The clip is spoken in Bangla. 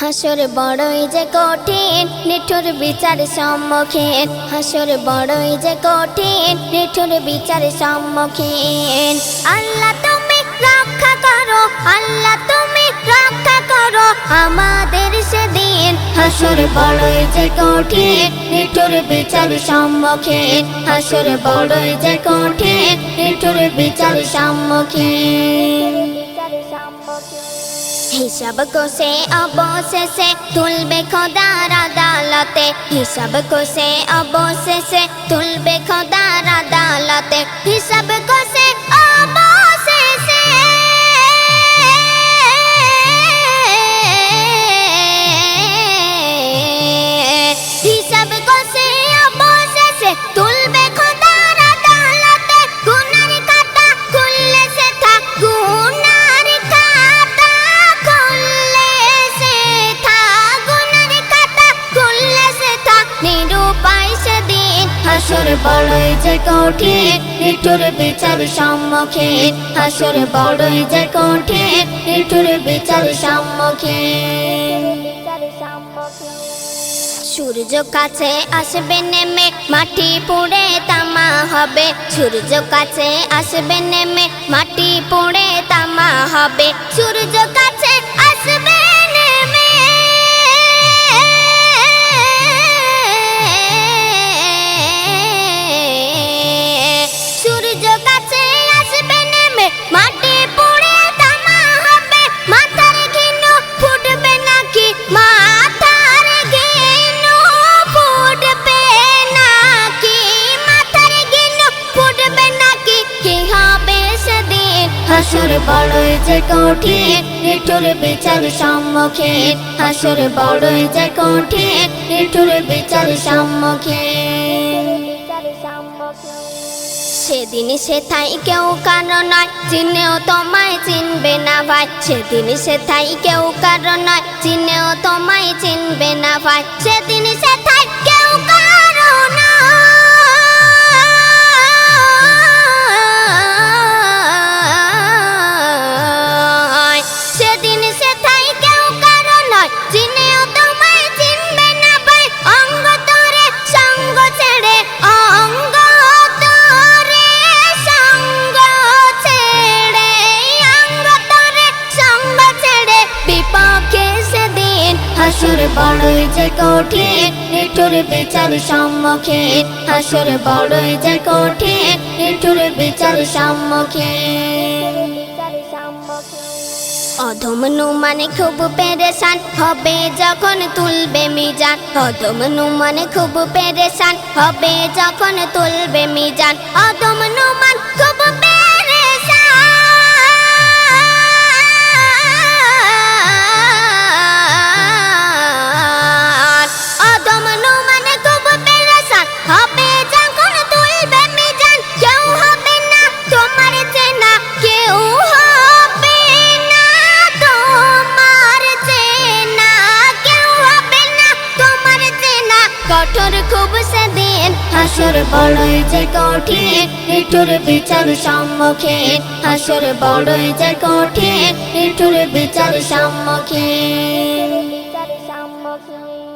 হাসর বড়ই যে কঠিন, নিঠুর বিচার সম্মুখীন। হাসর বড়ই যে কঠিন, নিঠুর বিচার সম্মুখীন। আল্লাহ তুমি রক্ষা করো, আল্লাহ তুমি রক্ষা করো আমাদের সেদিন। হাসর বড়ই যে কঠিন, নিঠুর বিচার সম্মুখীন। হাসর বড়ই যে কঠিন, নিঠুর বিচার সম্মুখীন। হিসাব কোষে অবশেষে তুলবে খোদার আদালতে। হিসাব কোষে অবশেষে তুলবে খোদার আদালতে। হিসাব কোষে সেদিন হাসর বড়ই যে কঠিন নিঠুর বিচার সম্মুখীন হাসর বড়ই যে কঠিন নিঠুর বিচার সম্মুখীন সূর্য কাছে আসবে নেমে মাটি পুড়ে তামা হবে। সূর্য কাছে আসবে নেমে মাটি পুড়ে তামা হবে। হাসুর বড়ই যে কঠিন, নিঠুর বিচার সম্মুখীন। হাসুর বড়ই যে কঠিন, নিঠুর বিচার সম্মুখীন। সেদিন সেথাই কেউ কারও নয়, চিনেও তোমায় চিনবে না ভাই। সেদিন সেথাই কেউ কারও নয়, চিনেও তোমায় চিনবে না ভাই। হাসুর বড়ই যে কঠিন, নিঠুর বিচার সম্মুখীন। হাসুর বড়ই যে কঠিন, নিঠুর বিচার সম্মুখীন। অধম মানে খুব পেরেশান, হবে যখন তুলবে মিজান। অধম নুমানে খুব পেরেশান, হবে যখন তুলবে মিজান। অধম মান দিন। হাসুর বড়ই যে কঠিন, নিঠুর বিচার সম্মুখে। হাসুর বড়ই যে কঠিন, নিঠুর বিচার সম্মুখে। বিচার সম্মুখে